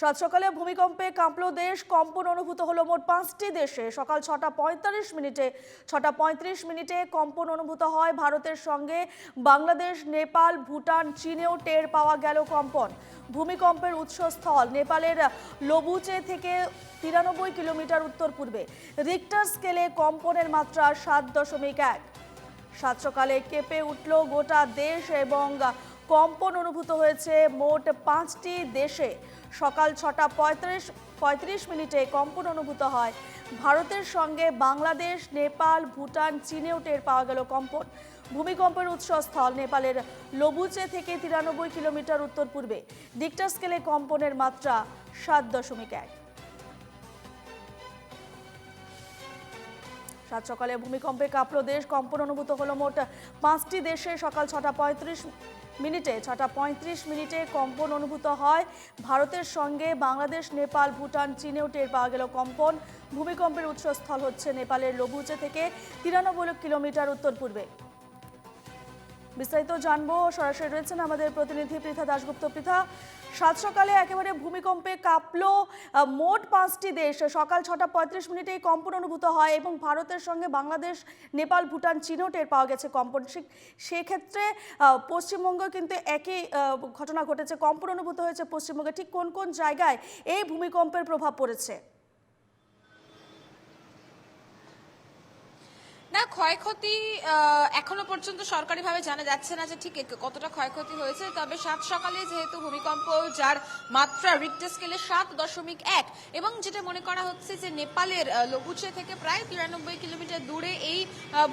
সাত সকালে ভূমিকম্পে কাঁপলো দেশ, কম্পন অনুভূত হলো মোট পাঁচটি দেশে। সকাল ছটা পঁয়তাল্লিশ মিনিটে, ছটা পঁয়ত্রিশ মিনিটে কম্পন অনুভূত হয় ভারতের সঙ্গে। বাংলাদেশ, নেপাল, ভুটান, চীনেও টের পাওয়া গেল কম্পন। ভূমিকম্পের উৎসস্থল নেপালের লবুচে থেকে তিরানব্বই কিলোমিটার উত্তর পূর্বে। রিক্টার স্কেলে কম্পনের মাত্রা সাত দশমিক এক। সাত সকালে কেঁপে উঠল গোটা দেশ এবং কম্পন অনুভূত হয়েছে মোট পাঁচটি দেশে। সকাল ছটা পঁয়ত্রিশ পঁয়ত্রিশ মিনিটে কম্পন অনুভূত হয়। ভারতের সঙ্গে বাংলাদেশ, নেপাল, ভুটান, চীনেও টের পাওয়া গেল কম্পন। ভূমিকম্পের উৎসস্থল নেপালের লবুচে থেকে তিরানব্বই কিলোমিটার উত্তর পূর্বে ডিক্টার স্কেলে কম্পনের মাত্রা সাত দশমিক এক। সাত সকালে ভূমিকম্পে কাঁপলো দেশ, কম্পন অনুভূত হলো মোট পাঁচটি দেশে। সকাল ছটা পঁয়ত্রিশ মিনিটে, ছটা পঁয়ত্রিশ মিনিটে কম্পন অনুভূত হয়। ভারতের সঙ্গে বাংলাদেশ, নেপাল, ভুটান, চীনেও টের পাওয়া গেল কম্পন। ভূমিকম্পের উৎসস্থল হচ্ছে নেপালের লঘুচে থেকে তিরানব্বই কিলোমিটার উত্তর পূর্বে। বিস্তারিত জানব, সরাসরি রয়েছেন আমাদের প্রতিনিধি পৃথা দাশগুপ্ত। পৃথা সাত সকালে একেবারে ভূমিকম্পে কাঁপলো মোট পাঁচটি দেশ। সকাল ছটা পঁয়ত্রিশ মিনিটে এই কম্পন অনুভূত হয় এবং ভারতের সঙ্গে বাংলাদেশ, নেপাল, ভুটান, চীনও টের পাওয়া গেছে কম্পন। সেক্ষেত্রে পশ্চিমবঙ্গ কিন্তু একই ঘটনা ঘটেছে। কম্পন অনুভূত হয়েছে পশ্চিমবঙ্গে। ঠিক কোন কোন জায়গায় এই ভূমিকম্পের প্রভাব পড়েছে? না ক্ষয়ক্ষতি এখনও পর্যন্ত সরকারিভাবে জানা যাচ্ছে না যে ঠিক কতটা ক্ষয়ক্ষতি হয়েছে তবে সাত সকালে যেহেতু ভূমিকম্প যার মাত্রা রিক্টার স্কেলে সাত দশমিক এক এবং যেটা মনে করা হচ্ছে যে নেপালের লঘুচে থেকে প্রায় তিরানব্বই কিলোমিটার দূরে এই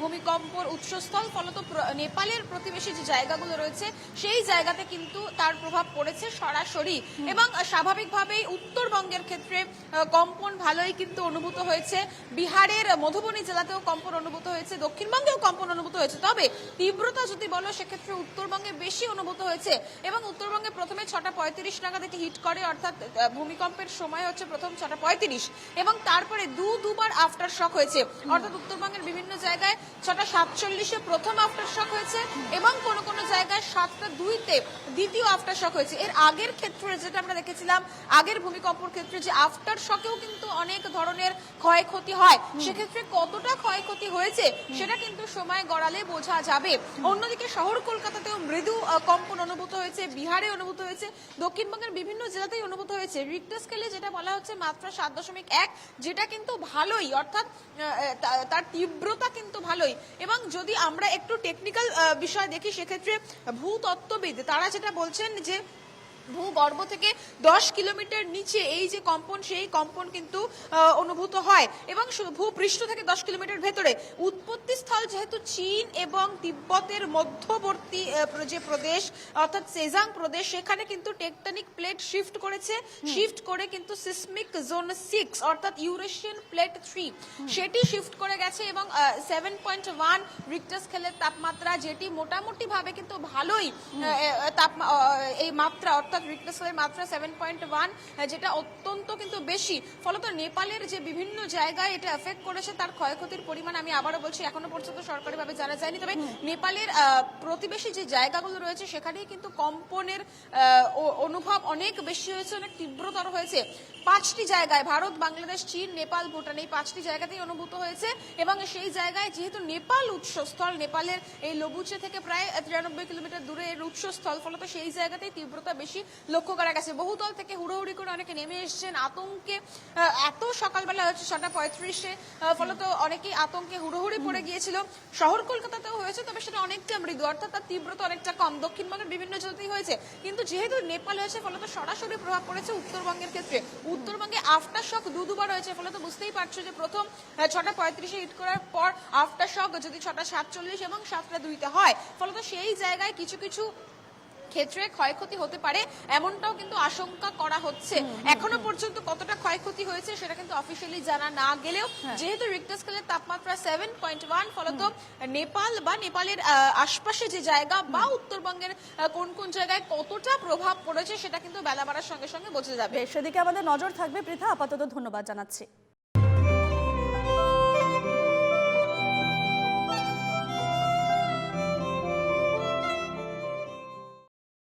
ভূমিকম্পর উৎসস্থল ফলত নেপালের প্রতিবেশী যে জায়গাগুলো রয়েছে সেই জায়গাতে কিন্তু তার প্রভাব পড়েছে সরাসরি। এবং স্বাভাবিকভাবেই উত্তরবঙ্গের ক্ষেত্রে কম্পন ভালোই কিন্তু অনুভূত হয়েছে। বিহারের মধুবনী জেলাতেও কম্পন অনুভূত হয়েছে দক্ষিণবঙ্গেও কম্পন অনুভূত হয়েছে। তবে তীব্রতা যদি বলো সেক্ষেত্রে উত্তরবঙ্গে বেশি অনুভূত হয়েছে এবং উত্তরবঙ্গে প্রথমে ছটা পঁয়ত্রিশ নাগাদ এটি হিট করে অর্থাৎ ভূমিকম্পের সময় হচ্ছে প্রথম ছটা পঁয়ত্রিশ এবং তারপরে দু দুবার আফটার শক হয়েছে। অর্থাৎ উত্তরবঙ্গের বিভিন্ন জায়গায় ছটা সাতচল্লিশে প্রথম আফটার শক হয়েছে এবং কোনো কোনো জায়গায় সাতটা দুইতে দ্বিতীয় আফটার শক হয়েছে। এর আগের ক্ষেত্রে যেটা আমরা দেখেছিলাম আগের ভূমিকম্পর ক্ষেত্রে যে আফটার শকেও কিন্তু অনেক ধরনের ক্ষয়ক্ষতি হয়। সেক্ষেত্রে কতটা ক্ষয়ক্ষতি হয়েছে সেটা কিন্তু সময় গড়ালে বোঝা যাবে। অন্যদিকে শহর কলকাতাতেও মৃদু কম্পন অনুভূত হয়েছে, বিহারে অনুভূত হয়েছে, দক্ষিণবঙ্গের বিভিন্ন জেলাতেই অনুভূত হয়েছে। রিক্টার স্কেলে যেটা বলা হচ্ছে মাত্রা সাত দশমিক এক, যেটা কিন্তু ভালোই, অর্থাৎ তার তীব্রতা কিন্তু ভালোই। এবং যদি আমরা একটু টেকনিক্যাল বিষয় দেখি, সেক্ষেত্রে ভূতত্ত্ববিদ, তারা যেটা বলছেন যে ভূগর্ভ থেকে দশ কিলোমিটার নিচে এই যে কম্পন সেই কম্পন কিন্তু অনুভূত হয়। এবং ভূপৃষ্ঠ থেকে দশ কিলোমিটার ভেতরে উৎপত্তি স্থল যেহেতু চীন এবং তিব্বতের মধ্যবর্তী যে প্রদেশ অর্থাৎ সেজাং প্রদেশ সেখানে কিন্তু টেকটনিক প্লেট শিফট করেছে। শিফট করে কিন্তু সিসমিক জোন সিক্স অর্থাৎ ইউরেশিয়ান প্লেট থ্রি। সেটি শিফট করে গেছে এবং সেভেন পয়েন্ট ওয়ান রিক্টার স্কেলের তাপমাত্রা যেটি মোটামুটি ভাবে কিন্তু ভালোই আহ, আহ, তাপ এই মাত্রা অর্থাৎ রিক্টার হয়ে মাত্রা সেভেন পয়েন্ট ওয়ান যেটা অত্যন্ত কিন্তু বেশি। ফলত নেপালের যে বিভিন্ন জায়গায় এটা এফেক্ট করেছে তার ক্ষয়ক্ষতির পরিমাণ আমি আবারও বলছি এখনও পর্যন্ত সরকারিভাবে জানা যায়নি। তবে নেপালের প্রতিবেশী যে জায়গাগুলো রয়েছে সেখানেই কিন্তু কম্পনের ও- অনুভব অনেক বেশি হয়েছে, অনেক তীব্রতর হয়েছে। পাঁচটি জায়গায়, ভারত, বাংলাদেশ, চীন, নেপাল, ভুটান, এই পাঁচটি জায়গাতেই অনুভূত হয়েছে এবং সেই জায়গায় যেহেতু নেপাল উৎসস্থল, নেপালের এই লবুচে থেকে প্রায় তিরানব্বই কিলোমিটার দূরে এর উৎসস্থল, ফলত সেই জায়গাতেই তীব্রতা বেশি লক্ষ্য করা গেছে। বহুতল থেকে হুড়োহুড়ি করে অনেকে নেমে এসেছেন, আতঙ্কে এত সকালবেলা হচ্ছে ছটা পঁয়ত্রিশে ফলত অনেকেই আতঙ্কে হুড়োহুড়ি পড়ে গিয়েছিল। শহর কলকাতাতেও হয়েছে, তবে সেটা অনেকটা মৃদু, অর্থাৎ তার তীব্রতা অনেকটা কম। দক্ষিণবঙ্গের বিভিন্ন জেলাতেই হয়েছে। কিন্তু যেহেতু নেপাল হয়েছে, ফলে তো সরাসরি প্রভাব পড়েছে উত্তরবঙ্গের ক্ষেত্রে। উত্তরবঙ্গে আফটার শক দু দুবার হয়েছে, ফলে তো বুঝতেই পারছ যে প্রথম ছটা পঁয়ত্রিশে হিট করার পর আফটার শক যদি ছটা সাতচল্লিশ এবং সাতটা দুইতে হয়, ফলে তো সেই জায়গায় কিছু কিছু ক্ষেত্রে ক্ষয়ক্ষতি হতে পারে এমনটাও কিন্তু আশঙ্কা করা হচ্ছে। এখনও পর্যন্ত কতটা ক্ষয়ক্ষতি হয়েছে সেটা কিন্তু অফিসিয়ালি জানা না গেলেও যেহেতু রিক্টার স্কেলের তাপমাত্রা সেভেন পয়েন্ট ওয়ান ফলত নেপাল বা নেপালের আশপাশে যে জায়গা বা উত্তরবঙ্গের কোন কোন জায়গায় কতটা প্রভাব পড়েছে সেটা কিন্তু বেলা বাড়ার সঙ্গে সঙ্গে বোঝা যাবে। সেদিকে আমাদের নজর থাকবে পৃথা। আপাতত ধন্যবাদ জানাচ্ছি।